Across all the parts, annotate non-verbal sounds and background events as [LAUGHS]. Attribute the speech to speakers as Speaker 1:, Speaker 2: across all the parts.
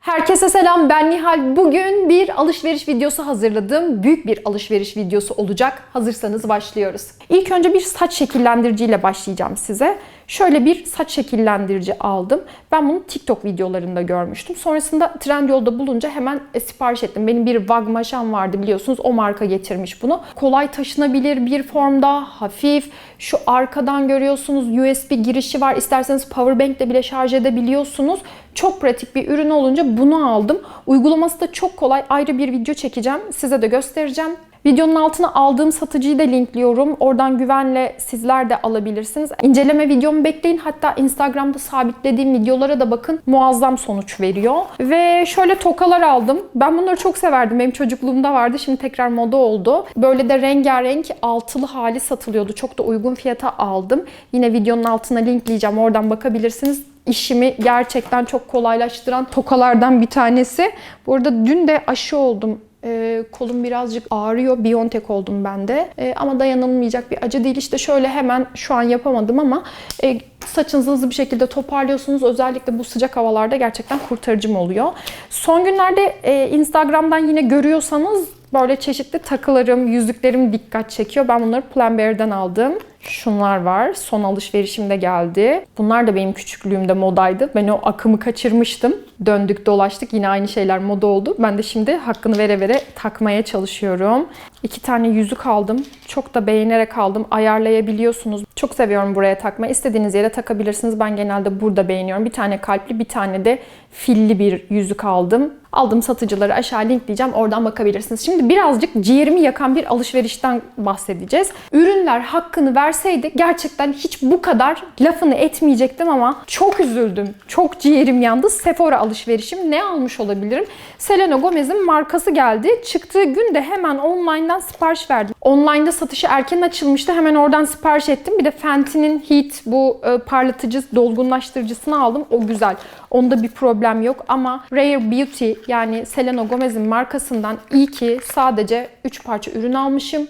Speaker 1: Herkese selam ben Nihal. Bugün bir alışveriş videosu hazırladım. Büyük bir alışveriş videosu olacak. Hazırsanız başlıyoruz. İlk önce bir saç şekillendiriciyle başlayacağım size. Şöyle bir saç şekillendirici aldım. Ben bunu TikTok videolarında görmüştüm. Sonrasında Trendyol'da bulunca hemen e, sipariş ettim. Benim bir Vagmaşam vardı biliyorsunuz. O marka getirmiş bunu. Kolay taşınabilir bir formda, hafif. Şu arkadan görüyorsunuz USB girişi var. İsterseniz powerbank ile bile şarj edebiliyorsunuz. Çok pratik bir ürün olunca bunu aldım. Uygulaması da çok kolay. Ayrı bir video çekeceğim. Size de göstereceğim. Videonun altına aldığım satıcıyı da linkliyorum. Oradan güvenle sizler de alabilirsiniz. İnceleme videomu bekleyin. Hatta Instagram'da sabitlediğim videolara da bakın. Muazzam sonuç veriyor. Ve şöyle tokalar aldım. Ben bunları çok severdim. Benim çocukluğumda vardı. Şimdi tekrar moda oldu. Böyle de rengarenk altılı hali satılıyordu. Çok da uygun fiyata aldım. Yine videonun altına linkleyeceğim. Oradan bakabilirsiniz işimi gerçekten çok kolaylaştıran tokalardan bir tanesi. Bu arada dün de aşı oldum. Ee, kolum birazcık ağrıyor. Biontech oldum ben de. Ee, ama dayanılmayacak bir acı değil. İşte şöyle hemen şu an yapamadım ama e, saçınızı hızlı bir şekilde toparlıyorsunuz. Özellikle bu sıcak havalarda gerçekten kurtarıcım oluyor. Son günlerde e, Instagram'dan yine görüyorsanız böyle çeşitli takılarım, yüzüklerim dikkat çekiyor. Ben bunları Pull&Bear'den aldım. Şunlar var. Son alışverişimde geldi. Bunlar da benim küçüklüğümde modaydı. Ben o akımı kaçırmıştım. Döndük dolaştık. Yine aynı şeyler moda oldu. Ben de şimdi hakkını vere vere takmaya çalışıyorum. İki tane yüzük aldım. Çok da beğenerek aldım. Ayarlayabiliyorsunuz. Çok seviyorum buraya takmayı. İstediğiniz yere takabilirsiniz. Ben genelde burada beğeniyorum. Bir tane kalpli, bir tane de filli bir yüzük aldım. Aldım satıcıları aşağı linkleyeceğim. Oradan bakabilirsiniz. Şimdi birazcık ciğerimi yakan bir alışverişten bahsedeceğiz. Ürünler hakkını verseydi gerçekten hiç bu kadar lafını etmeyecektim ama çok üzüldüm. Çok ciğerim yandı. Sephora alışverişim. Ne almış olabilirim? Selena Gomez'in markası geldi. Çıktığı gün de hemen online'dan sipariş verdim. Online'da satışı erken açılmıştı. Hemen oradan sipariş ettim. Bir de Fenty'nin Heat bu e, parlatıcı, dolgunlaştırıcısını aldım. O güzel. Onda bir problem yok ama Rare Beauty yani Selena Gomez'in markasından iyi ki sadece 3 parça ürün almışım.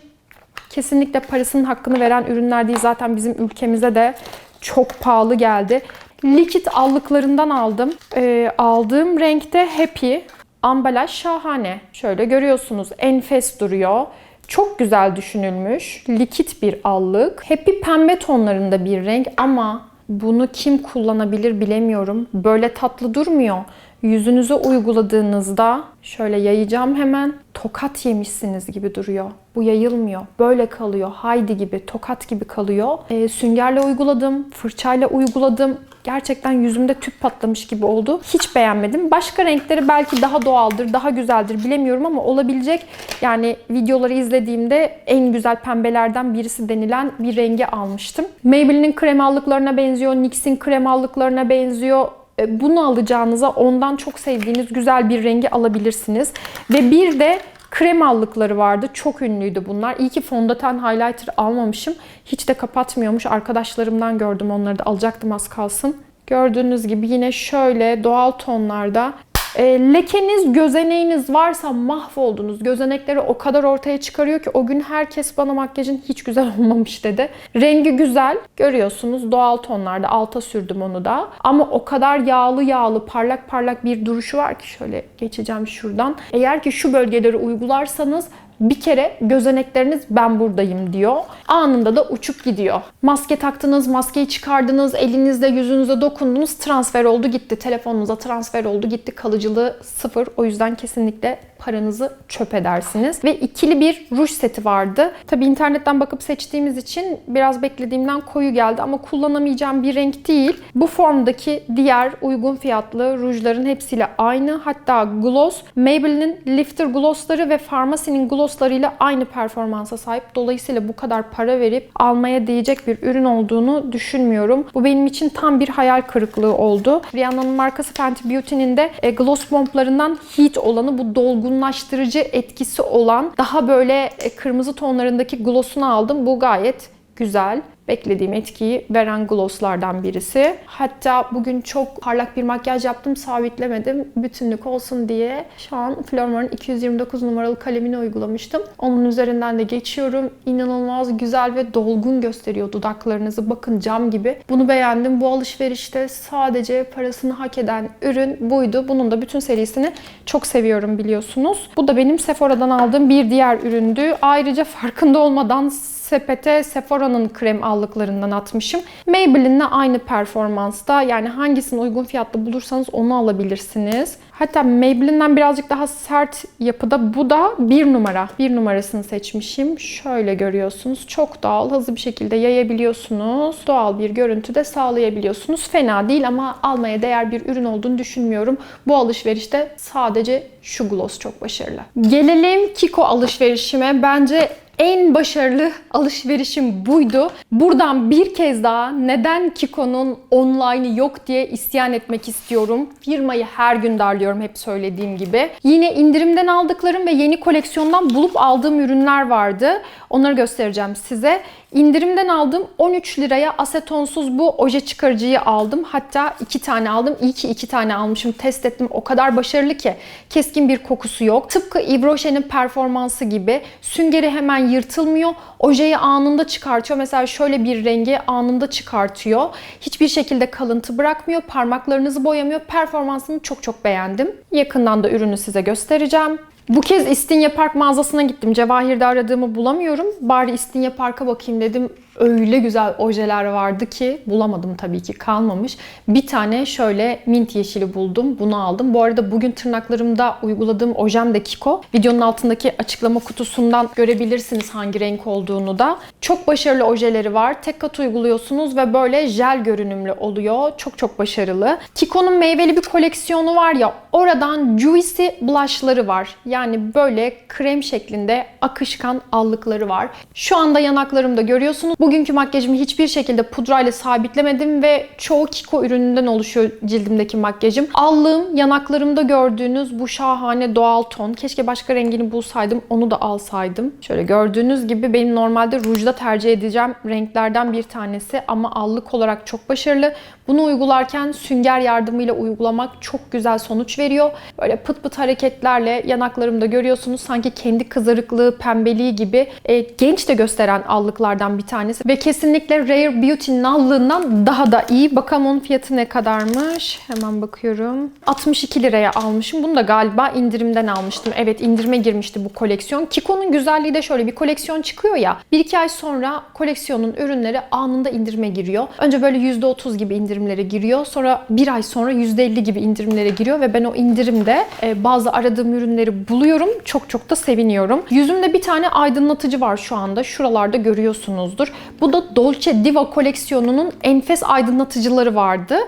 Speaker 1: Kesinlikle parasının hakkını veren ürünler değil. Zaten bizim ülkemize de çok pahalı geldi. Likit allıklarından aldım. Ee, aldığım renkte Happy. Ambalaj şahane. Şöyle görüyorsunuz enfes duruyor. Çok güzel düşünülmüş. Likit bir allık. Happy pembe tonlarında bir renk ama bunu kim kullanabilir bilemiyorum. Böyle tatlı durmuyor. Yüzünüze uyguladığınızda şöyle yayacağım hemen. Tokat yemişsiniz gibi duruyor. Bu yayılmıyor. Böyle kalıyor. Haydi gibi, tokat gibi kalıyor. Ee, süngerle uyguladım, fırçayla uyguladım. Gerçekten yüzümde tüp patlamış gibi oldu. Hiç beğenmedim. Başka renkleri belki daha doğaldır, daha güzeldir bilemiyorum ama olabilecek yani videoları izlediğimde en güzel pembelerden birisi denilen bir rengi almıştım. Maybelline'in kremallıklarına benziyor, NYX'in kremallıklarına benziyor E, bunu alacağınıza ondan çok sevdiğiniz güzel bir rengi alabilirsiniz. Ve bir de krem allıkları vardı. Çok ünlüydü bunlar. İyi ki fondöten highlighter almamışım. Hiç de kapatmıyormuş. Arkadaşlarımdan gördüm onları da alacaktım az kalsın. Gördüğünüz gibi yine şöyle doğal tonlarda e, lekeniz, gözeneğiniz varsa mahvoldunuz. Gözenekleri o kadar ortaya çıkarıyor ki o gün herkes bana makyajın hiç güzel [LAUGHS] olmamış dedi. Rengi güzel. Görüyorsunuz doğal tonlarda. Alta sürdüm onu da. Ama o kadar yağlı yağlı, parlak parlak bir duruşu var ki şöyle geçeceğim şuradan. Eğer ki şu bölgeleri uygularsanız bir kere gözenekleriniz ben buradayım diyor. Anında da uçup gidiyor. Maske taktınız, maskeyi çıkardınız, elinizde yüzünüze dokundunuz, transfer oldu gitti. Telefonunuza transfer oldu gitti. Kalıcılığı sıfır. O yüzden kesinlikle paranızı çöp edersiniz. Ve ikili bir ruj seti vardı. Tabi internetten bakıp seçtiğimiz için biraz beklediğimden koyu geldi ama kullanamayacağım bir renk değil. Bu formdaki diğer uygun fiyatlı rujların hepsiyle aynı. Hatta gloss, Maybelline'in Lifter glossları ve Farmacy'nin glosslarıyla aynı performansa sahip. Dolayısıyla bu kadar para verip almaya değecek bir ürün olduğunu düşünmüyorum. Bu benim için tam bir hayal kırıklığı oldu. Rihanna'nın markası Fenty Beauty'nin de e, gloss bomblarından Heat olanı bu dolgun dolgunlaştırıcı etkisi olan daha böyle e, kırmızı tonlarındaki gloss'unu aldım. Bu gayet güzel. Beklediğim etkiyi veren glosslardan birisi. Hatta bugün çok parlak bir makyaj yaptım, sabitlemedim. Bütünlük olsun diye şu an Flormar'ın 229 numaralı kalemini uygulamıştım. Onun üzerinden de geçiyorum. İnanılmaz güzel ve dolgun gösteriyor dudaklarınızı. Bakın cam gibi. Bunu beğendim. Bu alışverişte sadece parasını hak eden ürün buydu. Bunun da bütün serisini çok seviyorum biliyorsunuz. Bu da benim Sephora'dan aldığım bir diğer üründü. Ayrıca farkında olmadan sepete Sephora'nın krem allıklarından atmışım. Maybelline'le aynı performansta yani hangisini uygun fiyatlı bulursanız onu alabilirsiniz. Hatta Maybelline'den birazcık daha sert yapıda bu da bir numara. Bir numarasını seçmişim. Şöyle görüyorsunuz. Çok doğal, hızlı bir şekilde yayabiliyorsunuz. Doğal bir görüntü de sağlayabiliyorsunuz. Fena değil ama almaya değer bir ürün olduğunu düşünmüyorum. Bu alışverişte sadece şu gloss çok başarılı. Gelelim Kiko alışverişime. Bence en başarılı alışverişim buydu. Buradan bir kez daha neden Kiko'nun online'ı yok diye isyan etmek istiyorum. Firmayı her gün darlıyorum hep söylediğim gibi. Yine indirimden aldıklarım ve yeni koleksiyondan bulup aldığım ürünler vardı. Onları göstereceğim size. İndirimden aldım 13 liraya asetonsuz bu oje çıkarıcıyı aldım. Hatta iki tane aldım. İyi ki iki tane almışım. Test ettim. O kadar başarılı ki. Keskin bir kokusu yok. Tıpkı Yves Rocher'in performansı gibi. Süngeri hemen yırtılmıyor. Ojeyi anında çıkartıyor. Mesela şöyle bir rengi anında çıkartıyor. Hiçbir şekilde kalıntı bırakmıyor. Parmaklarınızı boyamıyor. Performansını çok çok beğendim. Yakından da ürünü size göstereceğim. Bu kez İstinye Park mağazasına gittim. Cevahir'de aradığımı bulamıyorum. Bari İstinye Park'a bakayım dedim. Öyle güzel ojeler vardı ki bulamadım tabii ki kalmamış. Bir tane şöyle mint yeşili buldum. Bunu aldım. Bu arada bugün tırnaklarımda uyguladığım ojem de Kiko. Videonun altındaki açıklama kutusundan görebilirsiniz hangi renk olduğunu da. Çok başarılı ojeleri var. Tek kat uyguluyorsunuz ve böyle jel görünümlü oluyor. Çok çok başarılı. Kiko'nun meyveli bir koleksiyonu var ya oradan Juicy blushları var. Yani böyle krem şeklinde akışkan allıkları var. Şu anda yanaklarımda görüyorsunuz. Bugünkü makyajımı hiçbir şekilde pudrayla sabitlemedim ve çoğu Kiko ürününden oluşuyor cildimdeki makyajım. Allığım yanaklarımda gördüğünüz bu şahane doğal ton. Keşke başka rengini bulsaydım onu da alsaydım. Şöyle gördüğünüz gibi benim normalde rujda tercih edeceğim renklerden bir tanesi ama allık olarak çok başarılı. Bunu uygularken sünger yardımıyla uygulamak çok güzel sonuç veriyor. Böyle pıt pıt hareketlerle yanaklarımda görüyorsunuz sanki kendi kızarıklığı, pembeliği gibi e, genç de gösteren allıklardan bir tanesi. Ve kesinlikle Rare Beauty'nin allığından daha da iyi. Bakalım onun fiyatı ne kadarmış? Hemen bakıyorum. 62 liraya almışım. Bunu da galiba indirimden almıştım. Evet indirime girmişti bu koleksiyon. Kiko'nun güzelliği de şöyle bir koleksiyon çıkıyor ya. 1-2 ay sonra koleksiyonun ürünleri anında indirime giriyor. Önce böyle %30 gibi indirimlere giriyor. Sonra bir ay sonra %50 gibi indirimlere giriyor ve ben o indirimde e, bazı aradığım ürünleri buluyorum. Çok çok da seviniyorum. Yüzümde bir tane aydınlatıcı var şu anda. Şuralarda görüyorsunuzdur. Bu da Dolce Diva koleksiyonunun enfes aydınlatıcıları vardı.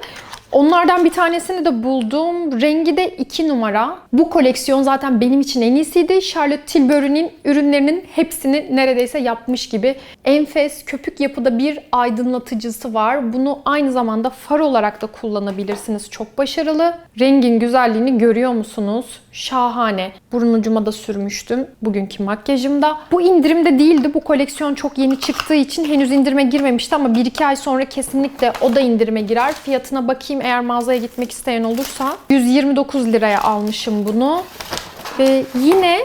Speaker 1: Onlardan bir tanesini de buldum. Rengi de 2 numara. Bu koleksiyon zaten benim için en iyisiydi. Charlotte Tilbury'nin ürünlerinin hepsini neredeyse yapmış gibi. Enfes, köpük yapıda bir aydınlatıcısı var. Bunu aynı zamanda far olarak da kullanabilirsiniz. Çok başarılı. Rengin güzelliğini görüyor musunuz? Şahane. Burun ucuma da sürmüştüm bugünkü makyajımda. Bu indirimde değildi. Bu koleksiyon çok yeni çıktığı için henüz indirime girmemişti ama 1-2 ay sonra kesinlikle o da indirime girer. Fiyatına bakayım eğer mağazaya gitmek isteyen olursa. 129 liraya almışım bunu. Ve yine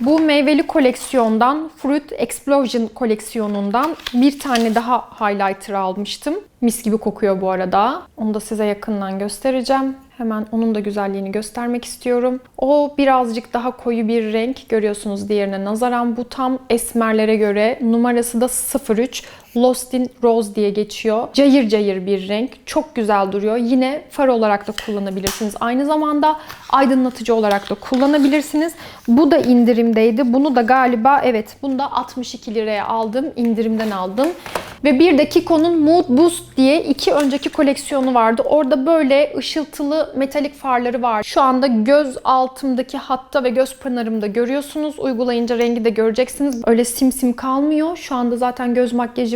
Speaker 1: bu meyveli koleksiyondan, Fruit Explosion koleksiyonundan bir tane daha highlighter almıştım. Mis gibi kokuyor bu arada. Onu da size yakından göstereceğim. Hemen onun da güzelliğini göstermek istiyorum. O birazcık daha koyu bir renk görüyorsunuz diğerine nazaran. Bu tam esmerlere göre. Numarası da 03. Lost in Rose diye geçiyor. Cayır cayır bir renk. Çok güzel duruyor. Yine far olarak da kullanabilirsiniz. Aynı zamanda aydınlatıcı olarak da kullanabilirsiniz. Bu da indirimdeydi. Bunu da galiba evet bunu da 62 liraya aldım. İndirimden aldım. Ve bir de Kiko'nun Mood Boost diye iki önceki koleksiyonu vardı. Orada böyle ışıltılı metalik farları var. Şu anda göz altımdaki hatta ve göz pınarımda görüyorsunuz. Uygulayınca rengi de göreceksiniz. Öyle simsim kalmıyor. Şu anda zaten göz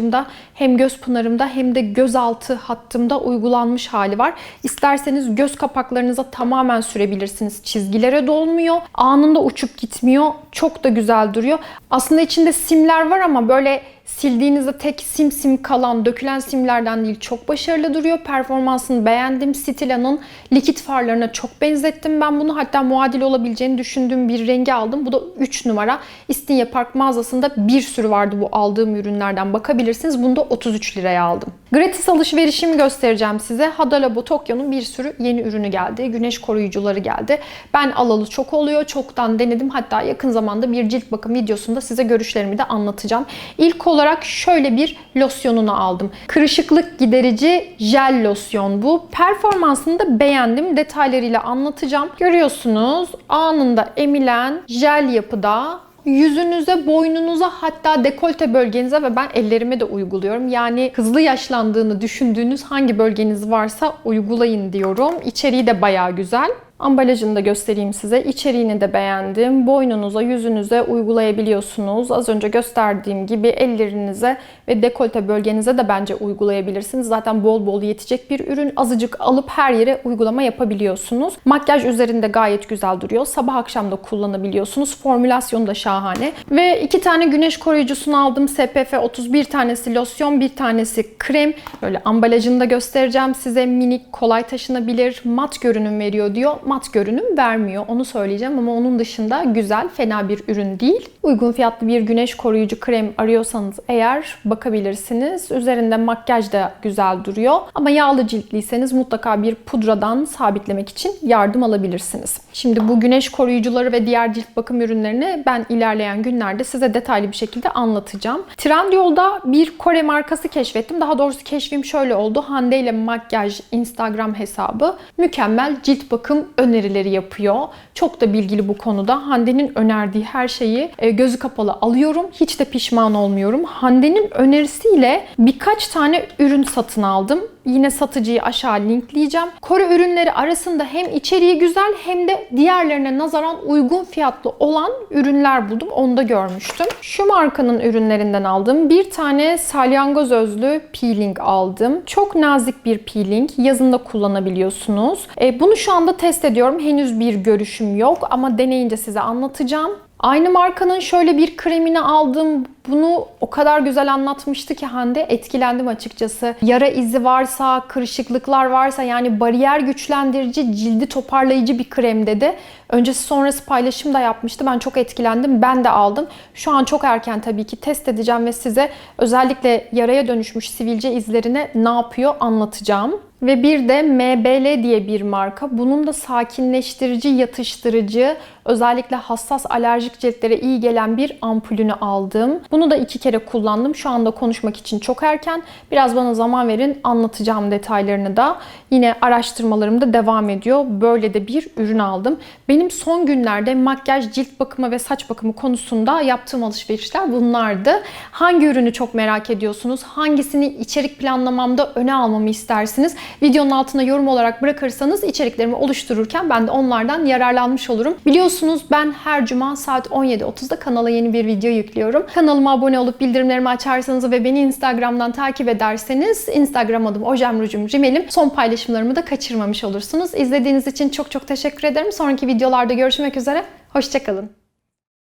Speaker 1: makyajımda hem göz pınarımda hem de gözaltı hattımda uygulanmış hali var. İsterseniz göz kapaklarınıza tamamen sürebilirsiniz. Çizgilere dolmuyor. Anında uçup gitmiyor. Çok da güzel duruyor. Aslında içinde simler var ama böyle Sildiğinizde tek sim sim kalan, dökülen simlerden değil çok başarılı duruyor. Performansını beğendim. Stila'nın likit farlarına çok benzettim ben bunu. Hatta muadil olabileceğini düşündüğüm bir rengi aldım. Bu da 3 numara. İstinye Park mağazasında bir sürü vardı bu aldığım ürünlerden. Bakabilirsiniz. Bunu da 33 liraya aldım. Gratis alışverişimi göstereceğim size. Hada Labo Tokyo'nun bir sürü yeni ürünü geldi. Güneş koruyucuları geldi. Ben alalı çok oluyor. Çoktan denedim. Hatta yakın zamanda bir cilt bakım videosunda size görüşlerimi de anlatacağım. İlk olarak şöyle bir losyonunu aldım. Kırışıklık giderici jel losyon bu. Performansını da beğendim. Detaylarıyla anlatacağım. Görüyorsunuz anında emilen jel yapıda yüzünüze, boynunuza hatta dekolte bölgenize ve ben ellerime de uyguluyorum. Yani hızlı yaşlandığını düşündüğünüz hangi bölgeniz varsa uygulayın diyorum. İçeriği de bayağı güzel. Ambalajını da göstereyim size. İçeriğini de beğendim. Boynunuza, yüzünüze uygulayabiliyorsunuz. Az önce gösterdiğim gibi ellerinize ve dekolte bölgenize de bence uygulayabilirsiniz. Zaten bol bol yetecek bir ürün. Azıcık alıp her yere uygulama yapabiliyorsunuz. Makyaj üzerinde gayet güzel duruyor. Sabah akşam da kullanabiliyorsunuz. Formülasyonu da şahane. Ve iki tane güneş koruyucusunu aldım. SPF 31 tanesi losyon, bir tanesi krem. Böyle ambalajını da göstereceğim size. Minik, kolay taşınabilir, mat görünüm veriyor diyor mat görünüm vermiyor. Onu söyleyeceğim ama onun dışında güzel, fena bir ürün değil. Uygun fiyatlı bir güneş koruyucu krem arıyorsanız eğer bakabilirsiniz. Üzerinde makyaj da güzel duruyor. Ama yağlı ciltliyseniz mutlaka bir pudradan sabitlemek için yardım alabilirsiniz. Şimdi bu güneş koruyucuları ve diğer cilt bakım ürünlerini ben ilerleyen günlerde size detaylı bir şekilde anlatacağım. Trendyol'da bir Kore markası keşfettim. Daha doğrusu keşfim şöyle oldu. Hande ile Makyaj Instagram hesabı mükemmel cilt bakım önerileri yapıyor. Çok da bilgili bu konuda. Hande'nin önerdiği her şeyi e, gözü kapalı alıyorum. Hiç de pişman olmuyorum. Hande'nin önerisiyle birkaç tane ürün satın aldım. Yine satıcıyı aşağı linkleyeceğim. Kore ürünleri arasında hem içeriği güzel hem de diğerlerine nazaran uygun fiyatlı olan ürünler buldum. Onu da görmüştüm. Şu markanın ürünlerinden aldım. Bir tane salyangoz özlü peeling aldım. Çok nazik bir peeling. Yazında kullanabiliyorsunuz. E, bunu şu anda test ediyorum. Henüz bir görüşüm yok ama deneyince size anlatacağım. Aynı markanın şöyle bir kremini aldım. Bunu o kadar güzel anlatmıştı ki Hande etkilendim açıkçası. Yara izi varsa, kırışıklıklar varsa yani bariyer güçlendirici, cildi toparlayıcı bir krem dedi. Öncesi sonrası paylaşım da yapmıştı. Ben çok etkilendim. Ben de aldım. Şu an çok erken tabii ki test edeceğim ve size özellikle yaraya dönüşmüş sivilce izlerine ne yapıyor anlatacağım. Ve bir de MBL diye bir marka. Bunun da sakinleştirici, yatıştırıcı, özellikle hassas alerjik ciltlere iyi gelen bir ampulünü aldım. Bunu da iki kere kullandım. Şu anda konuşmak için çok erken. Biraz bana zaman verin anlatacağım detaylarını da. Yine araştırmalarım da devam ediyor. Böyle de bir ürün aldım. Benim son günlerde makyaj, cilt bakımı ve saç bakımı konusunda yaptığım alışverişler bunlardı. Hangi ürünü çok merak ediyorsunuz? Hangisini içerik planlamamda öne almamı istersiniz? Videonun altına yorum olarak bırakırsanız içeriklerimi oluştururken ben de onlardan yararlanmış olurum. Biliyorsunuz ben her cuma saat 17.30'da kanala yeni bir video yüklüyorum. Kanalıma abone olup bildirimlerimi açarsanız ve beni Instagram'dan takip ederseniz Instagram adım ojemrucum rimelim. Son paylaşımlarımı da kaçırmamış olursunuz. İzlediğiniz için çok çok teşekkür ederim. Sonraki videolarda görüşmek üzere. Hoşçakalın.